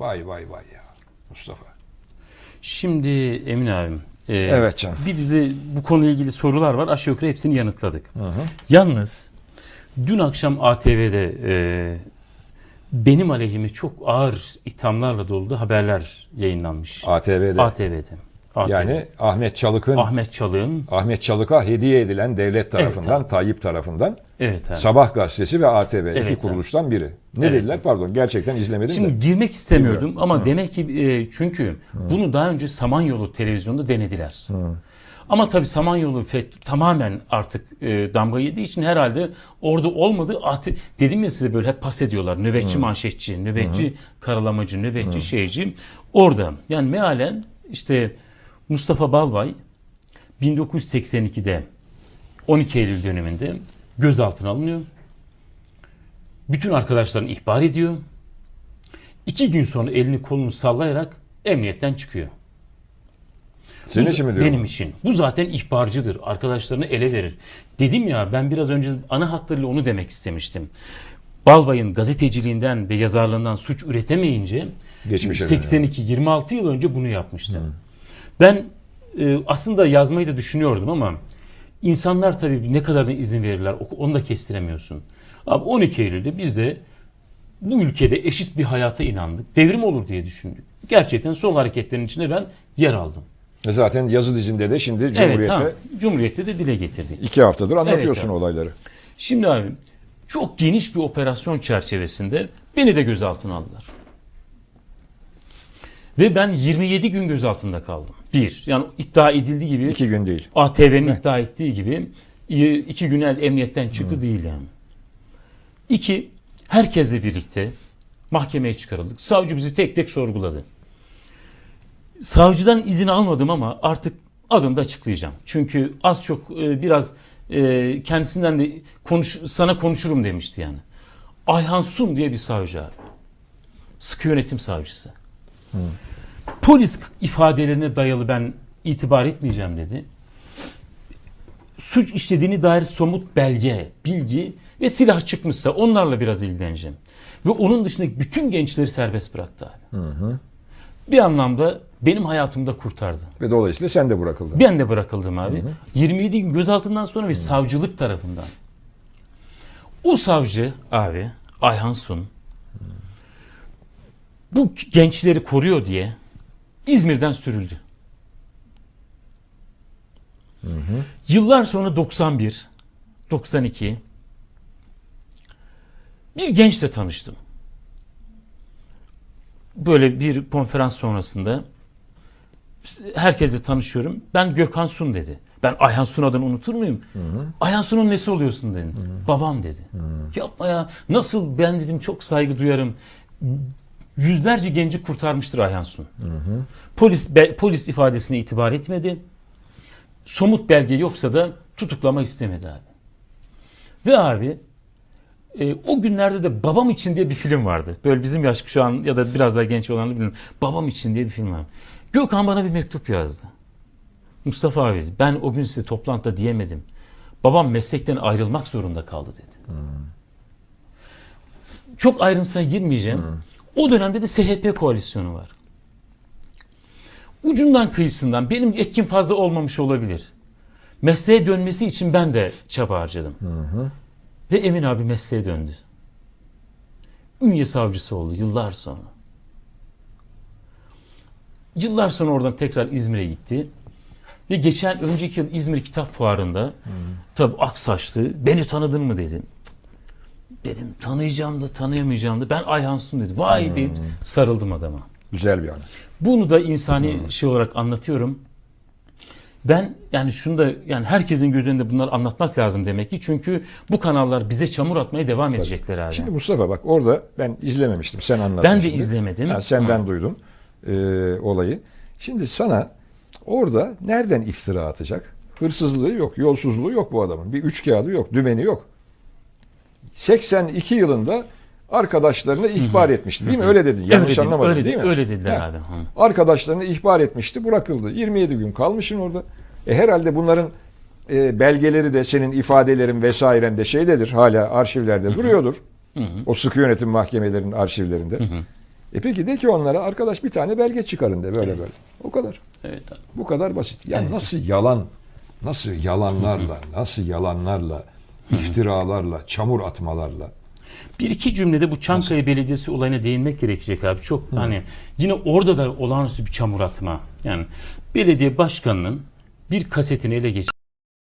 Vay vay vay ya Mustafa. Şimdi Emin abim. e, Evet canım. Bir dizi bu konuyla ilgili sorular var. Aşağı yukarı hepsini yanıtladık. Yalnız dün akşam ATV'de e, benim aleyhime çok ağır ithamlarla dolu da haberler yayınlanmış. ATV'de. ATV'de. ATV. yani Ahmet Çalık'ın Ahmet Çalık'ın Ahmet Çalık'a hediye edilen devlet tarafından, Tayyip tarafından evet abi. Sabah gazetesi ve ATV iki Evet, kuruluştan biri. Ne Evet. dediler? Pardon gerçekten izlemedim Şimdi de. girmek istemiyordum ama demek ki e, çünkü bunu daha önce Samanyolu televizyonda denediler. Ama tabii Samanyolu FET tamamen artık e, damga yediği için herhalde orada olmadı. Ati- Dedim ya size böyle hep pas ediyorlar. Nöbetçi manşetçi, nöbetçi karalamacı, nöbetçi şeyci. Orada yani mealen işte Mustafa Balbay 1982'de 12 Eylül döneminde gözaltına alınıyor. Bütün arkadaşlarını ihbar ediyor. İki gün sonra elini kolunu sallayarak emniyetten çıkıyor. Senin Bu- için mi diyorum? Benim için. Bu zaten ihbarcıdır. Arkadaşlarını ele verir. Dedim ya ben biraz önce ana hatlarıyla onu demek istemiştim. Balbay'ın gazeteciliğinden ve yazarlığından suç üretemeyince Geçmişe 82 26 yıl önce bunu yapmıştı. Ben e, aslında yazmayı da düşünüyordum ama insanlar tabii ne kadarına izin verirler onu da kestiremiyorsun. Abi 12 Eylül'de biz de bu ülkede eşit bir hayata inandık. Devrim olur diye düşündük. Gerçekten sol hareketlerin içinde ben yer aldım. E Zaten yazı dizinde de şimdi Cumhuriyet'te Evet, Cumhuriyet'te de dile getirdik. iki haftadır anlatıyorsun Evet, abi. olayları. Şimdi abi çok geniş bir operasyon çerçevesinde beni de gözaltına aldılar. Ve ben 27 gün gözaltında kaldım. Bir, yani iddia edildiği gibi İki gün değil. ATV'nin iddia ettiği gibi iki gün el emniyetten çıktı değil yani. İki, herkesle birlikte mahkemeye çıkarıldık. Savcı bizi tek tek sorguladı. Savcıdan izin almadım ama artık adını da açıklayacağım. Çünkü az çok e, biraz e, kendisinden de konuş, sana konuşurum demişti yani. Ayhan Sun diye bir savcı abi. Sıkı yönetim savcısı. Polis ifadelerine dayalı ben itibar etmeyeceğim dedi. Suç işlediğini dair somut belge, bilgi ve silah çıkmışsa onlarla biraz ilgileneceğim. Ve onun dışındaki bütün gençleri serbest bıraktı abi. Bir anlamda benim hayatımda kurtardı. Ve dolayısıyla sen de bırakıldın. Ben de bırakıldım abi. 27 gün gözaltından sonra bir savcılık tarafından. O savcı abi Ayhan Sun bu gençleri koruyor diye İzmir'den sürüldü. Yıllar sonra 91, 92 bir gençle tanıştım. Böyle bir konferans sonrasında herkesle tanışıyorum. Ben Gökhan Sun dedi. Ben Ayhan Sun adını unutur muyum? Ayhan Sun'un nesi oluyorsun dedim. Babam dedi. Yapma ya. Nasıl ben dedim çok saygı duyarım. Yüzlerce genci kurtarmıştır Ayhan Sun. Polis be- polis ifadesine itibar etmedi. Somut belge yoksa da tutuklama istemedi abi. Ve abi e, o günlerde de Babam için diye bir film vardı. Böyle bizim yaş şu an ya da biraz daha genç olanı bilmiyorum. Babam için diye bir film var. Gökhan bana bir mektup yazdı. Mustafa abi ben o gün size toplantıda diyemedim. Babam meslekten ayrılmak zorunda kaldı dedi. Çok ayrıntısına girmeyeceğim. O dönemde de SHP koalisyonu var. Ucundan kıyısından benim etkim fazla olmamış olabilir. Mesleğe dönmesi için ben de çaba harcadım. Ve Emin abi mesleğe döndü. Ünye savcısı oldu yıllar sonra. Yıllar sonra oradan tekrar İzmir'e gitti. Ve geçen önceki yıl İzmir Kitap Fuarı'nda tabi aksaçlı beni tanıdın mı dedim. Dedim tanıyacağım da tanıyamayacağım da ben Ayhan Sun dedi. Vay deyip sarıldım adama. Güzel bir an. Bunu da insani şey olarak anlatıyorum. Ben yani şunu da yani herkesin göz önünde bunları anlatmak lazım demek ki. Çünkü bu kanallar bize çamur atmaya devam edecekler abi. Şimdi Mustafa bak orada ben izlememiştim. Sen anlattın ben de şimdi. izlemedim. Ha, senden Ama duydum e, olayı. Şimdi sana orada nereden iftira atacak? Hırsızlığı yok, yolsuzluğu yok bu adamın. Bir üç kağıdı yok, dümeni yok. 82 yılında arkadaşlarını ihbar etmişti. Değil mi? Öyle dedin. Yanlış öyle, anlamadın öyle, değil mi? Öyle dediler Ha. abi. Hı. Arkadaşlarını ihbar etmişti, bırakıldı. 27 gün kalmışsın orada. E herhalde bunların e, belgeleri de senin ifadelerin vesairen de şeydedir. Hala arşivlerde duruyordur. O sıkı yönetim mahkemelerinin arşivlerinde. E peki de ki onlara arkadaş bir tane belge çıkarın de böyle böyle. O kadar. Evet abi. Bu kadar basit. Yani nasıl yalan, nasıl yalanlarla, nasıl yalanlarla, iftiralarla, çamur atmalarla. Bir iki cümlede bu Çankaya Belediyesi olayına değinmek gerekecek abi. Çok hani yine orada da olağanüstü bir çamur atma. Yani belediye başkanının bir kasetini ele geç